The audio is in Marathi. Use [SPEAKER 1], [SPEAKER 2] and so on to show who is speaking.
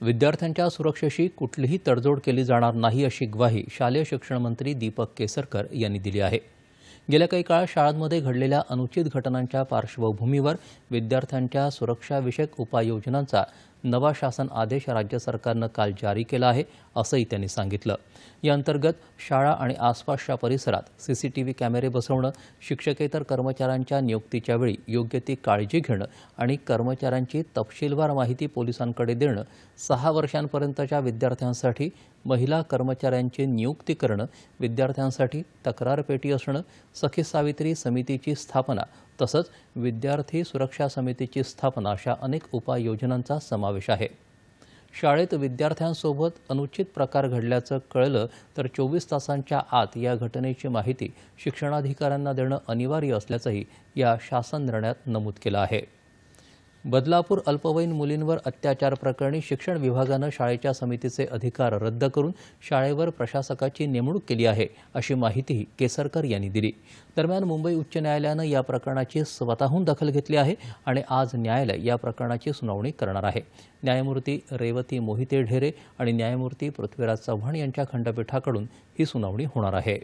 [SPEAKER 1] विद्यार्थ्यांच्या सुरक्षेशी कुठलीही तडजोड केली जाणार नाही अशी ग्वाही शालेय शिक्षण मंत्री दीपक केसरकर यांनी दिली आहे. गेल्या काही काळ शाळांमध्ये घडलेल्या अनुचित घटनांच्या पार्श्वभूमीवर विद्यार्थ्यांच्या सुरक्षाविषयक उपाययोजनांचा नवा शासन आदेश राज्य सरकारनं काल जारी केला आहे असंही त्यांनी सांगितलं. या अंतर्गत शाळा आणि आसपासच्या परिसरात सीसीटीव्ही कॅमेरे बसवणं शिक्षकेतर कर्मचाऱ्यांच्या नियुक्तीच्या वेळी योग्य ती काळजी घेणं आणि कर्मचाऱ्यांची तपशीलवार माहिती पोलिसांकडे देणं सहा वर्षांपर्यंतच्या विद्यार्थ्यांसाठी महिला कर्मचाऱ्यांची नियुक्ती करणं विद्यार्थ्यांसाठी तक्रार पेटी असणं सखी सावित्री समितीची स्थापना तसंच विद्यार्थी सुरक्षा समितीची स्थापना अशा अनेक उपाययोजनांचा समावेश समावेश आहे. शाळेत विद्यार्थ्यांसोबत अनुचित प्रकार घडल्याचं कळलं तर चोवीस तासांच्या आत या घटनेची माहिती शिक्षणाधिकाऱ्यांना देणं अनिवार्य असल्याचंही या शासन निर्णयात नमूद केलं आहे. बदलापूर अल्पवयीन मुलींवर अत्याचार प्रकरणी शिक्षण विभागानं शाळेच्या समितीचे अधिकार रद्द करून शाळेवर प्रशासकाची नेमणूक केली आहे अशी माहितीही केसरकर यांनी दिली. दरम्यान मुंबई उच्च न्यायालयानं या प्रकरणाची स्वतःहून दखल घेतली आहे आणि आज न्यायालय या प्रकरणाची सुनावणी करणार आहे. न्यायमूर्ती रेवती मोहिते ढेरे आणि न्यायमूर्ती पृथ्वीराज चव्हाण यांच्या खंडपीठाकडून ही सुनावणी होणार आहे.